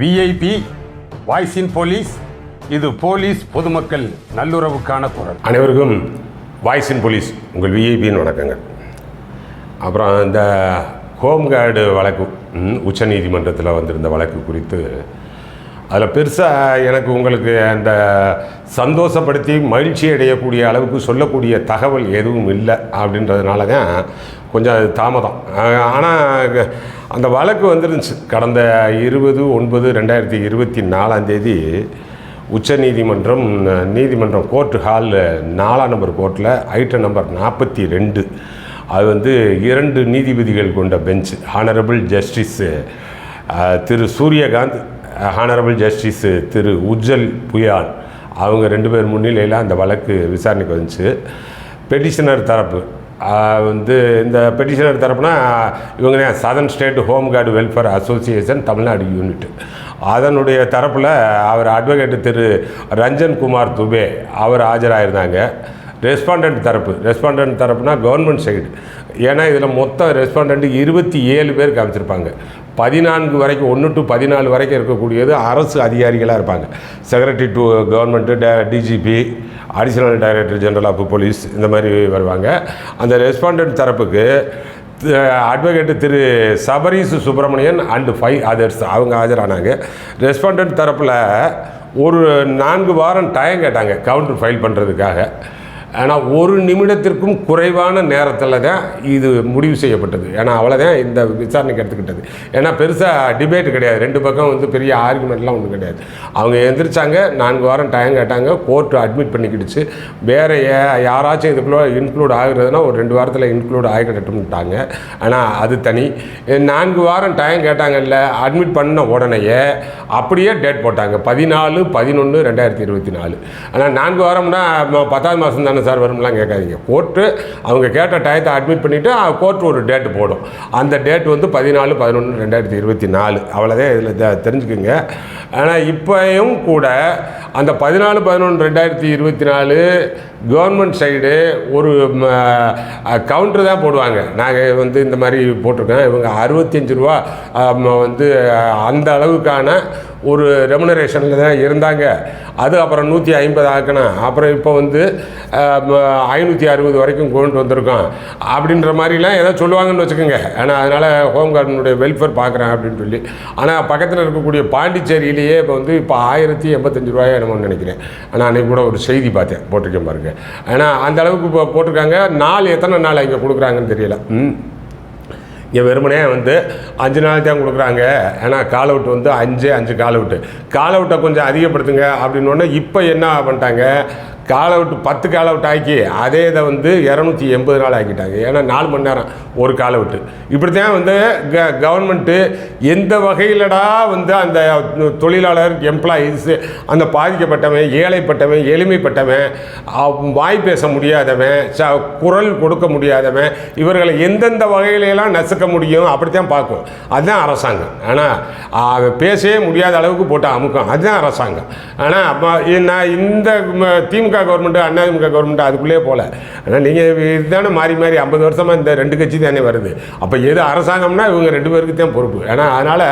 VIP voice in police இது police பொதுமக்கள் நல்லுறவுக்கான குரல். அனைவருக்கும் வாய்ஸ் இன் போலீஸ் உங்கள் விஐபின்னு வணக்கங்கள். அப்புறம் இந்த ஹோம்கார்டு வழக்கு உச்சநீதிமன்றத்தில் வந்திருந்த வழக்கு குறித்து அதில் பெருசாக எனக்கு உங்களுக்கு அந்த சந்தோஷப்படுத்தி மகிழ்ச்சி அடையக்கூடிய அளவுக்கு சொல்லக்கூடிய தகவல் எதுவும் இல்லை அப்படின்றதுனால தான் கொஞ்சம் அது தாமதம். ஆனால் அந்த வழக்கு வந்துருந்துச்சு. கடந்த இருபது ஒன்பது ரெண்டாயிரத்தி இருபத்தி நாலாந்தேதி உச்ச உச்சநீதிமன்றம் நீதிமன்றம் கோர்ட் ஹாலில் நாலாம் நம்பர் கோர்ட்டில் ஐட்டம் நம்பர் நாற்பத்தி ரெண்டு. அது வந்து இரண்டு நீதிபதிகள் கொண்ட பெஞ்ச். ஹானரபிள் ஜஸ்டிஸ் திரு சூரியகாந்த் ஹானரபிள் ஜஸ்டிஸ் திரு உஜ்ஜல் புயான் அவங்க ரெண்டு பேர் முன்னிலையில் அந்த வழக்கு விசாரணைக்கு வந்துச்சு. பெட்டிஷனர் தரப்பு. வந்து இந்த பெட்டிஷனர் தரப்புனா இவங்க southern state home guard welfare association Tamil Nadu unit அதனுடைய தரப்பில் அவர் அட்வொகேட்டு திரு ரஞ்சன் குமார் துபே அவர் ஆஜராயிருந்தாங்க. ரெஸ்பாண்டன்ட் தரப்பு. ரெஸ்பாண்டன்ட் தரப்புனா கவர்மெண்ட் சைடு. ஏன்னா இதில் மொத்தம் ரெஸ்பாண்டன்ட் இருபத்தி ஏழு பேர் காமிச்சிருப்பாங்க. பதினான்கு வரைக்கும் ஒன்று டு பதினாலு வரைக்கும் இருக்கக்கூடியது அரசு அதிகாரிகளாக இருப்பாங்க. Secretary to government DGP additional director general of police இந்த மாதிரி வருவாங்க. அந்த ரெஸ்பாண்டன்ட் தரப்புக்கு advocate Thiru Sabarees Subramanian and five others அவங்க ஆஜரானாங்க. ரெஸ்பாண்டன்ட் தரப்பில் ஒரு நான்கு வாரம் டைம் கேட்டாங்க கவுண்டர் ஃபைல் பண்ணுறதுக்காக ஆனால் ஒரு நிமிடத்திற்கும் குறைவான நேரத்தில் தான் இது முடிவு செய்யப்பட்டது. ஏன்னா அவ்வளோதான் இந்த விசாரணைக்கு எடுத்துக்கிட்டது. ஏன்னா பெருசாக டிபேட் கிடையாது. ரெண்டு பக்கம் வந்து பெரிய ஆர்குமெண்ட்லாம் ஒன்றும் கிடையாது. அவங்க எந்திரிச்சாங்க நான்கு வாரம் டைம் கேட்டாங்க கோர்ட்டு அட்மிட் பண்ணிக்கிடுச்சு. வேறு யாராச்சும் இதுக்குள்ளே இன்க்ளூட் ஆகுறதுனா ஒரு ரெண்டு வாரத்தில் இன்க்ளூட் ஆகிடட்டும்ட்டாங்க ஆனால் அது தனி. நான்கு வாரம் டைம் கேட்டாங்கல்ல அட்மிட் பண்ண உடனேயே அப்படியே டேட் போட்டாங்க. பதினாலு பதினொன்று ரெண்டாயிரத்தி இருபத்தி நாலு. ஆனால் நான்கு வாரம்னா ம- பத்தாவது மாதம் தானே சார் வரும்லாம் கேட்காதீங்க. கோர்ட்டு அவங்க கேட்ட டயத்தை அட்மிட் பண்ணிவிட்டு கோர்ட் ஒரு டேட்டு போடும். அந்த டேட் வந்து பதினாலு பதினொன்று ரெண்டாயிரத்தி இருபத்தி நாலு அவ்வளோதான் இதில் தெரிஞ்சுக்குங்க. ஆனால் இப்போயும் கூட அந்த பதினாலு பதினொன்று ரெண்டாயிரத்தி இருபத்தி நாலு கவர்மெண்ட் சைடு ஒரு கவுண்டர் தான் போடுவாங்க. நாங்கள் வந்து இந்த மாதிரி போட்டிருக்கோம். இவங்க அறுபத்தஞ்சு ரூபா வந்து அந்த அளவுக்கான ஒரு ரெமுனரேஷனில் தான் இருந்தாங்க. அது அப்புறம் நூற்றி ஐம்பது ஆக்கணும் அப்புறம் இப்போ வந்து ஐநூற்றி அறுபது வரைக்கும் கொண்டு வந்திருக்கோம் அப்படின்ற மாதிரிலாம் ஏதோ சொல்லுவாங்கன்னு வச்சுக்கோங்க. ஆனால் அதனால் ஹோம் கார்டனுடைய வெல்ஃபேர் பார்க்குறேன் அப்படின்னு சொல்லி. ஆனால் பக்கத்தில் இருக்கக்கூடிய பாண்டிச்சேரியிலேயே இப்போ வந்து இப்போ ஆயிரத்தி எண்பத்தஞ்சு ரூபாய் என்னமோன்னு நினைக்கிறேன். ஆனால் அன்றைக்கி கூட ஒரு செய்தி பார்த்தேன் போட்டிருக்கேன் பாருங்கள் ஆனால் அந்த அளவுக்கு இப்போ போட்டிருக்காங்க. நாள் எத்தனை நாள் இங்கே கொடுக்குறாங்கன்னு தெரியல. ம். இங்கே வெறுமனே வந்து அஞ்சு நாள் தான் கொடுக்குறாங்க. ஏன்னா கால் அவுட் வந்து அஞ்சு அஞ்சு கால் அவுட்டு கால் அவுட்டை கொஞ்சம் அதிகப்படுத்துங்க அப்படின்னோடனே இப்போ என்ன பண்ணிட்டாங்க? கால் அவுட் பத்து கால் அவுட் ஆக்கி அதே இதை வந்து இரநூத்தி எண்பது நாள் ஆக்கிட்டாங்க. ஏன்னா நாலு மணி நேரம் ஒரு கால் அவுட்டு. இப்படி தான் வந்து க கவர்மெண்ட்டு எந்த வகையிலடா வந்து அந்த தொழிலாளர் எம்ப்ளாயீஸு அந்த பாதிக்கப்பட்டவன் ஏழைப்பட்டவன் எளிமைப்பட்டவன் வாய் பேச முடியாதவன் ச குரல் கொடுக்க முடியாதவன் இவர்களை எந்தெந்த வகையிலெல்லாம் நசுக்க முடியும் அப்படித்தான் பார்க்கும். அதுதான் அரசாங்கம். ஆனால் பேசவே முடியாத அளவுக்கு போட்டு அமுக்கம். அதுதான் அரசாங்கம். ஆனால் நான் இந்த திமுக திமுக கவர்மெண்ட்டு அதிமுக கவர்மெண்ட் அதுக்குள்ளேயே போகல ஆனால் நீங்கள் இதுதானே மாறி மாறி ஐம்பது வருஷமாக இந்த ரெண்டு கட்சி தானே வருது. அப்போ எது அரசாங்கம்னா இவங்க ரெண்டு பேருக்கு தான் பொறுப்பு. ஏன்னா அதனால்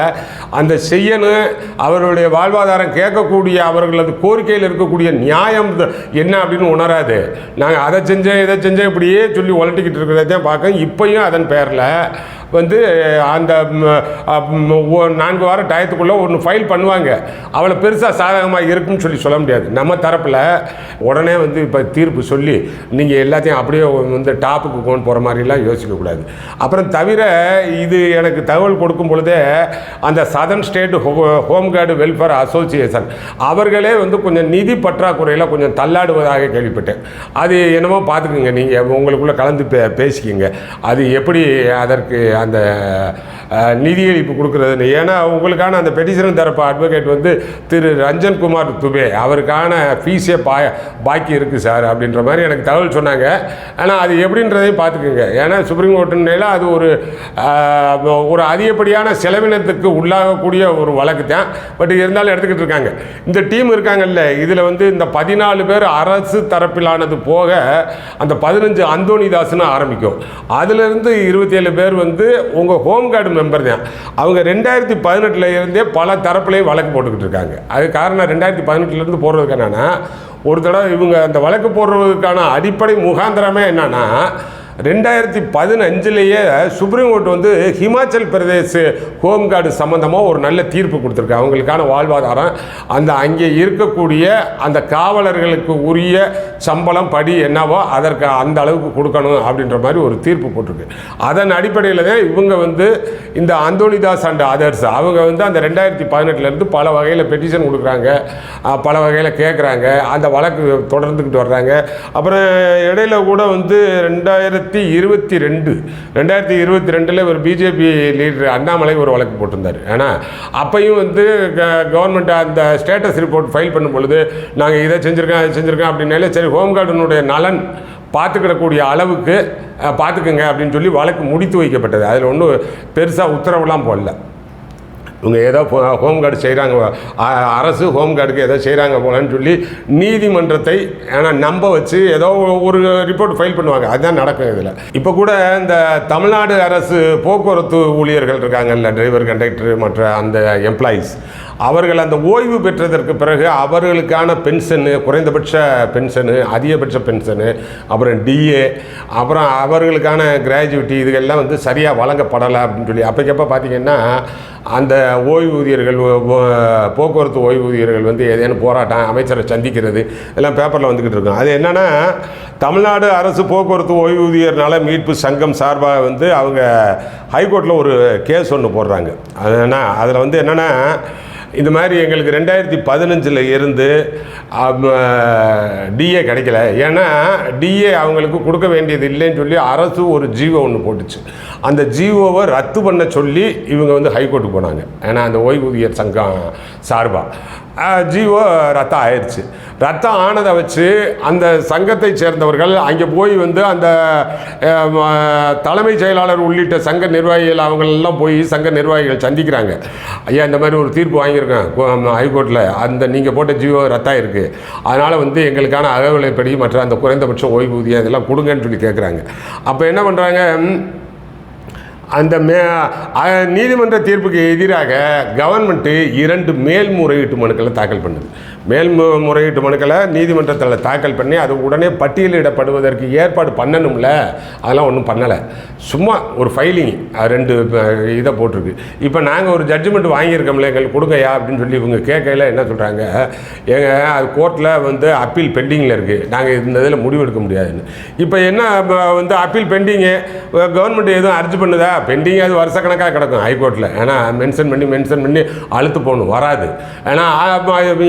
அந்த செய்யணும் அவர்களுடைய வாழ்வாதாரம் கேட்கக்கூடிய அவர்களது கோரிக்கையில் இருக்கக்கூடிய நியாயம் என்ன அப்படின்னு உணராது. நாங்கள் அதை செஞ்சேன் இதை செஞ்சேன் இப்படியே சொல்லி உலட்டிக்கிட்டு இருக்கிறதான் பார்க்க இப்பையும் அதன் பேரில் வந்து அந்த நான்கு வாரம் டயத்துக்குள்ளே ஒன்று ஃபைல் பண்ணுவாங்க. அவ்வளோ பெருசாக சாதகமாக இருக்குன்னு சொல்லி சொல்ல முடியாது. நம்ம தரப்பில் உடனே வந்து இப்போ தீர்ப்பு சொல்லி நீங்கள் எல்லாத்தையும் அப்படியே வந்து டாப்புக்கு கொண்டு போகிற மாதிரிலாம் யோசிக்கக்கூடாது அப்புறம் தவிர இது எனக்கு தகவல் கொடுக்கும் பொழுதே அந்த southern state home guard welfare association அவர்களே வந்து கொஞ்சம் நிதி பற்றாக்குறையில் கொஞ்சம் தள்ளாடுவதாக கேள்விப்பட்டேன். அது என்னமோ பார்த்துக்குங்க. நீங்கள் உங்களுக்குள்ளே கலந்து பே பேசிக்கிங்க. அது எப்படி அதற்கு அந்த நிதியளிப்பு கொடுக்குறதுன்னு. ஏன்னா உங்களுக்கான அந்த பெட்டிஷன் தரப்பு அட்வொகேட் வந்து திரு ரஞ்சன் குமார் துபே. அவருக்கான ஃபீஸே பா பாக்கி இருக்குது சார் அப்படின்ற மாதிரி எனக்கு தகவல் சொன்னாங்க. ஆனால் அது எப்படின்றதையும் பார்த்துக்குங்க. ஏன்னா சுப்ரீம் கோர்ட்டுனால அது ஒரு ஒரு அதிகப்படியான செலவினத்துக்கு உள்ளாகக்கூடிய ஒரு வழக்கு தான். பட் இருந்தாலும் எடுத்துக்கிட்டு இருக்காங்க. இந்த டீம் இருக்காங்கல்ல இதில் வந்து இந்த பதினாலு பேர் அரசு தரப்பிலானது போக அந்த பதினஞ்சு அந்தோணிதாஸ்னு ஆரம்பிக்கும். அதுலேருந்து இருபத்தேழு பேர் வந்து உங்கள் ஹோம் கார்டு மெம்பர் தான். அவங்க ரெண்டாயிரத்தி பதினெட்டில் இருந்தே பல தரப்புலேயும் வழக்கு போட்டுக்கிட்டு இருக்காங்க. அது காரணம் ரெண்டாயிரத்தி பதினெட்டுலேருந்து போடுறதுக்கு என்னென்னா ஒரு தடவை இவங்க அந்த வழக்கு போடுறதுக்கான அடிப்படை முகாந்திரமே என்னென்னா ரெண்டாயிரத்தி பதினஞ்சுலேயே சுப்ரீம் கோர்ட் வந்து ஹிமாச்சல் பிரதேஷ் ஹோம் கார்டு சம்மந்தமாக ஒரு நல்ல தீர்ப்பு கொடுத்துருக்கு. அவங்களுக்கான வாழ்வாதாரம். அந்த அங்கே இருக்கக்கூடிய அந்த காவலர்களுக்கு உரிய சம்பளம் படி என்னவோ அதற்கு அந்த அளவுக்கு கொடுக்கணும் அப்படின்ற மாதிரி ஒரு தீர்ப்பு போட்டிருக்கு. அதன் அடிப்படையில் தான் இவங்க வந்து இந்த அந்தோனிதாஸ் அண்ட் அதர்ஸ் அவங்க வந்து அந்த ரெண்டாயிரத்தி பதினெட்டுலேருந்து பல வகையில் பெட்டிஷன் கொடுக்குறாங்க. பல வகையில் கேட்குறாங்க அந்த வழக்கு தொடர்ந்துக்கிட்டு வர்றாங்க. அப்புறம் இடையில கூட வந்து ரெண்டாயிரத்தி இருபத்தி ரெண்டு ரெண்டாயிரத்தி இருபத்தி ரெண்டில் ஒரு பிஜேபி லீடர் அண்ணாமலை ஒரு வழக்கு போட்டிருந்தார். ஏன்னா அப்பையும் வந்து கவர்மெண்ட் அந்த ஸ்டேட்டஸ் ரிப்போர்ட் ஃபைல் பண்ணும் பொழுது நாங்கள் இதை செஞ்சுருக்கோம் அதை செஞ்சுருக்கோம் அப்படின்னாலே சரி ஹோம்கார்டனுடைய நலன் பார்த்துக்கிடக்கூடிய அளவுக்கு பார்த்துக்குங்க அப்படின்னு சொல்லி வழக்கு முடித்து வைக்கப்பட்டது. அதில் ஒன்றும் பெருசாக உத்தரவுலாம் போடல. இவங்க ஏதோ ஹோம் கார்டு செய்கிறாங்க அரசு ஹோம் கார்டுக்கு ஏதோ செய்கிறாங்க போலன்னு சொல்லி நீதிமன்றத்தை ஏன்னா நம்ப வச்சு ஏதோ ஒரு ரிப்போர்ட் ஃபைல் பண்ணுவாங்க. அதுதான் நடக்கும் இதில். இப்போ கூட இந்த தமிழ்நாடு அரசு போக்குவரத்து ஊழியர்கள் இருக்காங்கல்ல டிரைவர் கண்டக்டர் மற்ற அந்த எம்ப்ளாயீஸ் அவர்கள் அந்த ஓய்வு பெற்றதற்கு பிறகு அவர்களுக்கான பென்ஷனு குறைந்தபட்ச பென்ஷனு அதிகபட்ச பென்ஷனு அப்புறம் டிஏ அப்புறம் அவர்களுக்கான கிராஜுவிட்டி இதுகள்லாம் வந்து சரியாக வழங்கப்படலை அப்படின்னு சொல்லி அப்போக்கப்போ பார்த்தீங்கன்னா அந்த ஓய்வூதியர்கள் போக்குவரத்து ஓய்வூதியர்கள் வந்து ஏதேனும் போராட்டம் அமைச்சரை சந்திக்கிறது எல்லாம் பேப்பரில் வந்துக்கிட்டு இருக்கும். அது என்னென்னா தமிழ்நாடு அரசு போக்குவரத்து ஓய்வூதியர் நல மீட்பு சங்கம் சார்பாக வந்து அவங்க ஹைகோர்ட்டில் ஒரு கேஸ் ஒன்று போடுறாங்க. அது என்ன அதில் வந்து என்னென்னா இந்த மாதிரி எங்களுக்கு ரெண்டாயிரத்தி பதினஞ்சில் இருந்து டிஏ கிடைக்கல. ஏன்னா டிஏ அவங்களுக்கு கொடுக்க வேண்டியது இல்லைன்னு சொல்லி அரசு ஒரு ஜீவோ ஒன்று போட்டுச்சு. அந்த ஜீவோவை ரத்து பண்ண சொல்லி இவங்க வந்து ஹைகோர்ட்டுக்கு போனாங்க. ஏன்னா அந்த ஓய்வூதியர் சங்கம் சார்பாக ஜீவோ ரத்தம் ஆயிடுச்சு. ரத்தம் ஆனதை வச்சு அந்த சங்கத்தை சேர்ந்தவர்கள் அங்கே போய் வந்து அந்த தலைமைச் செயலாளர் உள்ளிட்ட சங்க நிர்வாகிகள் அவங்களெல்லாம் போய் சங்க நிர்வாகிகள் சந்திக்கிறாங்க. ஐயா இந்த மாதிரி ஒரு தீர்ப்பு வாங்கியிருக்கேன் கோ- ஹைகோர்ட்டில் அந்த நீங்கள் போட்ட ஜீவோ ரத்தம் இருக்குது அதனால் வந்து எங்களுக்கான அகவிலைப்படி மற்ற அந்த குறைந்தபட்ச ஓய்வூதியம் இதெல்லாம் கொடுங்கன்னு சொல்லி கேட்குறாங்க அப்போ என்ன பண்ணுறாங்க அந்த மே நீதிமன்ற தீர்ப்புக்கு எதிராக கவர்மெண்ட்டு இரண்டு மேல்முறையீட்டு மனுக்களை தாக்கல் பண்ணுது. மேல்முறையீட்டு மனுக்களை நீதிமன்றத்தில் தாக்கல் பண்ணி அது உடனே பட்டியலிடப்படுவதற்கு ஏற்பாடு பண்ணணும்ல? அதெல்லாம் ஒன்றும் பண்ணலை. சும்மா ஒரு ஃபைலிங் ரெண்டு இதை போட்டிருக்கு. இப்போ நாங்கள் ஒரு ஜட்ஜ்மெண்ட் வாங்கியிருக்கோம்ல எங்களுக்கு கொடுங்கயா அப்படின்னு சொல்லி இவங்க கேட்கையில் என்ன சொல்கிறாங்க ஏங்க அது கோர்ட்டில் வந்து அப்பீல் பெண்டிங்கில் இருக்குது நாங்கள் இந்த இதில் முடிவெடுக்க முடியாதுன்னு. இப்போ என்ன வந்து அப்பீல் பெண்டிங்கு கவர்மெண்ட் எதுவும் அர்ஜி பண்ணுதா? பெண்டிங் அது வருஷக்கணக்காக கிடக்கும் ஹைகோர்ட்டில் ஏன்னா மென்ஷன் பண்ணி மென்ஷன் பண்ணி அழுத்து போகணும் வராது. ஏன்னா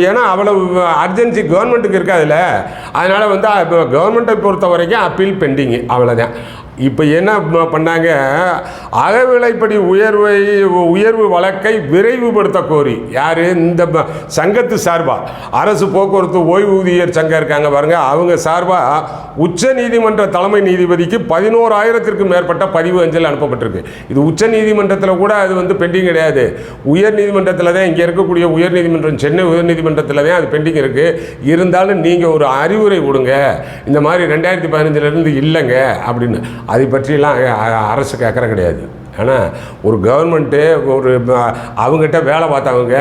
ஏன்னா அவ்வளோ அவ்வளோ அர்ஜென்சி கவர்மெண்ட்டுக்கு இருக்காதுல்ல. அதனால் வந்து கவர்மெண்ட்டை பொறுத்த வரைக்கும் அப்பீல் பெண்டிங்கு அவ்வளோதான் இப்போ என்ன பண்ணாங்க? அகவிலைப்படி உயர்வை உயர்வு வழக்கை விரைவுபடுத்த கோரி. யார்? இந்த சங்கத்து சார்பாக அரசு போக்குவரத்து ஓய்வூதியர் சங்கம் இருக்காங்க பாருங்கள் அவங்க சார்பாக உச்ச நீதிமன்ற தலைமை நீதிபதிக்கு பதினோராயிரத்திற்கும் மேற்பட்ட பதிவு அஞ்சல் அனுப்பப்பட்டிருக்கு. இது உச்ச நீதிமன்றத்தில் கூட அது வந்து பெண்டிங் கிடையாது. உயர் நீதிமன்றத்தில் தான் இங்கே இருக்கக்கூடிய உயர் நீதிமன்றம் சென்னை உயர் நீதிமன்றத்தில் தான் அது பெண்டிங் இருக்குது இருந்தாலும் நீங்கள் ஒரு அறிவுரை கொடுங்க இந்த மாதிரி ரெண்டாயிரத்தி பதினஞ்சிலேருந்து இல்லைங்க அப்படின்னு. அதை பற்றியெல்லாம் அரசு கேட்குற கிடையாது. ஆனால் ஒரு கவர்மெண்ட்டு ஒரு அவங்ககிட்ட வேலை பார்த்தவங்க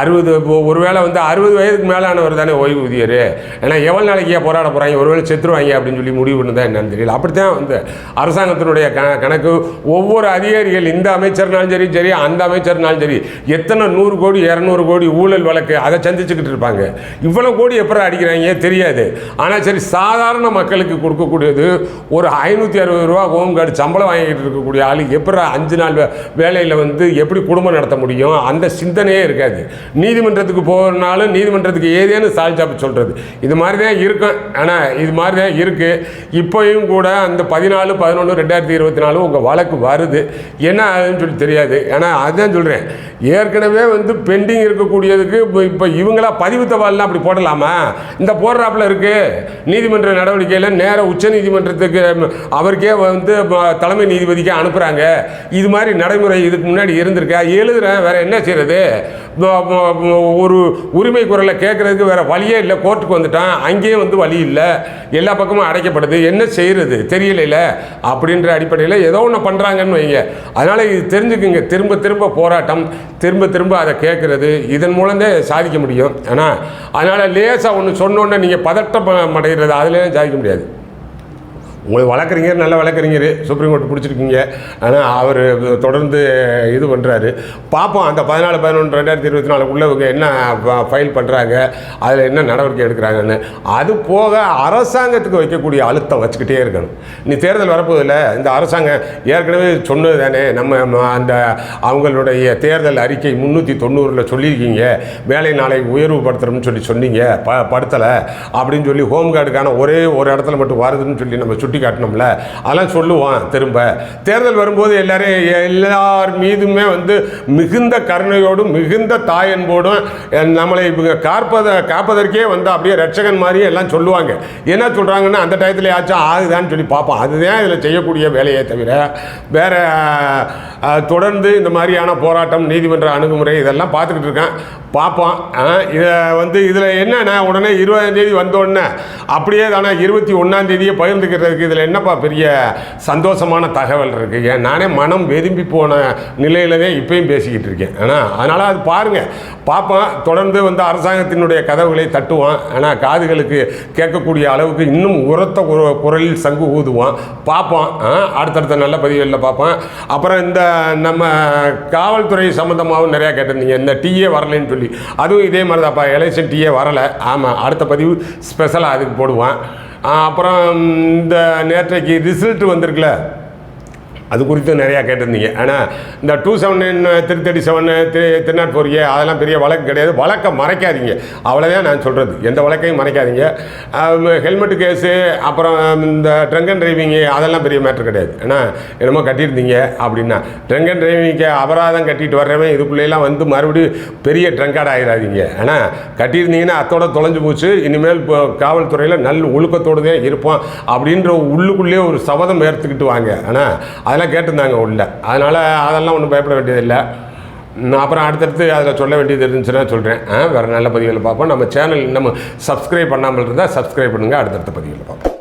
அறுபது ஒரு வேலை வந்து அறுபது வயதுக்கு மேலானவர் தானே ஓய்வூதியர் ஏன்னா எவ்வளோ நாளைக்கு ஏன் போராட போகிறாங்க ஒருவேளை செத்துருவாங்க அப்படின்னு சொல்லி முடிவு பண்ணுதா என்னன்னு தெரியல. அப்படித்தான் வந்து அரசாங்கத்தினுடைய க கணக்கு. ஒவ்வொரு அதிகாரிகள் இந்த அமைச்சர்னாலும் சரி சரி அந்த அமைச்சர்னாலும் சரி எத்தனை நூறு கோடி இரநூறு கோடி ஊழல் வழக்கு அதை சந்திச்சுக்கிட்டு இருப்பாங்க. இவ்வளோ கோடி எப்போ அடிக்கிறாங்க தெரியாது. ஆனால் சரி சாதாரண மக்களுக்கு கொடுக்கக்கூடியது ஒரு ஐநூற்றி அறுபது ரூபா ஹோம் கார்டு சம்பளம் வாங்கிட்டு இருக்கக்கூடிய ஆள் எப்படி அஞ்சு நாள் வே- வேலையில் வந்து எப்படி குடும்பம் நடத்த முடியும்? அந்த சிந்தனையே இருக்காது. நீதிமன்றத்துக்கு போகிறனாலும் நீதிமன்றத்துக்கு ஏதேன்னு சால்ஜாப்பு சொல்கிறது இது மாதிரி தான் இருக்கும் ஆனால் இது மாதிரி தான் இருக்குது இப்போயும் கூட அந்த பதினாலு பதினொன்று ரெண்டாயிரத்தி இருபத்தி நாலு உங்கள் வழக்கு வருது. என்ன ஆகுதுன்னு சொல்லி தெரியாது. ஏன்னா அதுதான் சொல்கிறேன் ஏற்கனவே வந்து பெண்டிங் இருக்கக்கூடியதுக்கு இப்போ இப்போ இவங்களா பதிவு தவால்லாம் அப்படி போடலாமா? இந்த போடுறாப்புல இருக்குது நீதிமன்ற நடவடிக்கையில் நேர உச்ச நீதிமன்றத்துக்கு அவருக்கே வந்து தலைமை நீதிபதிக்கு அனுப்புகிறாங்க இது மாதிரி நடைமுறை இதுக்கு முன்னாடி இருந்திருக்கா? எழுதுறேன் வேறு என்ன செய்யறது ஒரு உரிமை குரலை கேட்குறதுக்கு வேறு வழியே இல்லை. கோர்ட்டுக்கு வந்துட்டான். அங்கேயும் வந்து வழி இல்லை. எல்லா பக்கமும் அடைக்கப்படுது. என்ன செய்கிறது தெரியலையில அப்படின்ற அடிப்படையில் ஏதோ ஒன்று பண்ணுறாங்கன்னு வைங்க. அதனால் இது தெரிஞ்சுக்குங்க. திரும்ப திரும்ப போராட்டம் திரும்ப திரும்ப அதை கேட்குறது. இதன் மூலம்தான் சாதிக்க முடியும். ஆனால் அதனால் லேசாக ஒன்று சொன்னோன்னே நீங்கள் பதட்டம் அடைகிறது அதுலேயும் சாதிக்க முடியாது. உங்களுக்கு வழக்கறிஞர் நல்ல வழக்கறிஞர் சுப்ரீம் கோர்ட் பிடிச்சிருக்கீங்க. ஆனால் அவர் தொடர்ந்து இது பண்ணுறாரு பார்ப்போம் அந்த பதினாலு பதினொன்று ரெண்டாயிரத்தி இருபத்தி நாலுக்குள்ளே இவங்க என்ன ஃபைல் பண்ணுறாங்க அதில் என்ன நடவடிக்கை எடுக்கிறாங்கன்னு. அது போக அரசாங்கத்துக்கு வைக்கக்கூடிய அழுத்தம் வச்சுக்கிட்டே இருக்கணும். நீ தேர்தல் வரப்போதில் இந்த அரசாங்கம் ஏற்கனவே சொன்னது தானே நம்ம அந்த அவங்களுடைய தேர்தல் அறிக்கை முந்நூற்றி தொண்ணூறில் சொல்லியிருக்கீங்க. வேலை நாளை உயர்வு படுத்துறோம்னு சொல்லி சொன்னீங்க ப படுத்தலை அப்படின்னு சொல்லி ஹோம் கார்டுக்கான ஒரே ஒரு இடத்துல மட்டும் வருதுன்னு சொல்லி நம்ம சுட்டி காட்டணும்ல? அதெல்லாம் சொல்லுவான் திரும்ப. தேர்தல் வரும்போது எல்லாரும் எல்லார் மீதுமே வந்து மிகுந்த கருணையோடும் மிகுந்த தாயன்போடும் நம்மளை இவங்க காப்பத காப்பதற்கே வந்து அப்படியே ரட்சகன் மாதிரியே எல்லாம் சொல்லுவாங்க. என்ன சொல்கிறாங்கன்னா அந்த டயத்தில் ஆச்சும் ஆகுதான்னு சொல்லி பார்ப்போம் அதுதான் இதில் செய்யக்கூடிய வேலையே தவிர வேற தொடர்ந்து இந்த மாதிரியான போராட்டம் நீதிமன்ற அணுகுமுறை இதெல்லாம் பார்த்துக்கிட்டு இருக்கேன். பார்ப்போம். இதை வந்து இதில் என்னென்னா உடனே இருபதாம் தேதி அப்படியே தானே இருபத்தி ஒன்றாம் தேதியை பகிர்ந்துக்கிறதுக்கு இதில் என்னப்பா பெரிய சந்தோஷமான தகவல் இருக்குது ஏன் நானே மனம் வெதும்பி போன நிலையில தான் இப்பயும் பேசிக்கிட்டு இருக்கேன். ஆனால் அதனால் அது பாருங்கள் பார்ப்போம். தொடர்ந்து வந்து அரசாங்கத்தினுடைய கதவுகளை தட்டுவான் ஆனால் காதுகளுக்கு கேட்கக்கூடிய அளவுக்கு இன்னும் உரத்த குர- குரலில் சங்கு ஊதுவான் பார்ப்போம். ஆ, அடுத்தடுத்த நல்ல பதிவுகளில் பார்ப்போம். அப்புறம் இந்த நம்ம காவல்துறை சம்மந்தமாகவும் நிறையா கேட்டிருந்தீங்க. இந்த டீயே வரலைன்னு சொல்லி. அதுவும் இதே மாதிரி தான்ப்பா எலெக்ஷன் டீயே வரலை. ஆமாம் அடுத்த பதிவு ஸ்பெஷலாக அதுக்கு போடுவான் அப்புறம் இந்த நேற்றைக்கு ரிசல்ட் வந்திருக்குல்ல? அது குறித்து நிறையா கேட்டிருந்தீங்க. ஆனால் இந்த two seven nine three thirty seven three three nought four A அதெல்லாம் பெரிய வழக்கு கிடையாது. வழக்கை மறைக்காதீங்க. அவ்வளோதான் நான் சொல்கிறது எந்த வழக்கையும் மறைக்காதீங்க. ஹெல்மெட்டு கேஸு அப்புறம் இந்த ட்ரங்க் அண்ட் டிரைவிங்கு அதெல்லாம் பெரிய மேட்ரு கிடையாது. ஏன்னா என்னமோ கட்டியிருந்தீங்க அப்படின்னா ட்ரங்க் அண்ட் டிரைவிங்க்கு அபராதம் கட்டிட்டு வர்றவன் இதுக்குள்ளேலாம் வந்து மறுபடியும் பெரிய ட்ரங்கார்டு ஆகிடாதீங்க ஆனால் கட்டியிருந்தீங்கன்னா அத்தோட தொலைஞ்சு போச்சு. இனிமேல் இப்போ காவல்துறையில் நல்ல ஒழுக்கத்தோடு தான் இருப்போம். அப்படின்ற உள்ளுக்குள்ளேயே ஒரு சபதம் ஏற்றுக்கிட்டு வாங்க. ஆனால் அதெல்லாம் கேட்டிருந்தாங்க உள்ள. அதனால் அதெல்லாம் ஒன்றும் பயப்பட வேண்டியதில்லை. நான் அப்புறம் அடுத்தடுத்து அதில் சொல்ல வேண்டியது இருந்துச்சுன்னா சொல்கிறேன் வேறு நல்ல பதிவுகளை பார்ப்போம். நம்ம சேனல் நம்ம சப்ஸ்கிரைப் பண்ணாமல் இருந்தால் சப்ஸ்கிரைப் பண்ணுங்கள் அடுத்தடுத்த பதிவுகளை பார்ப்போம்.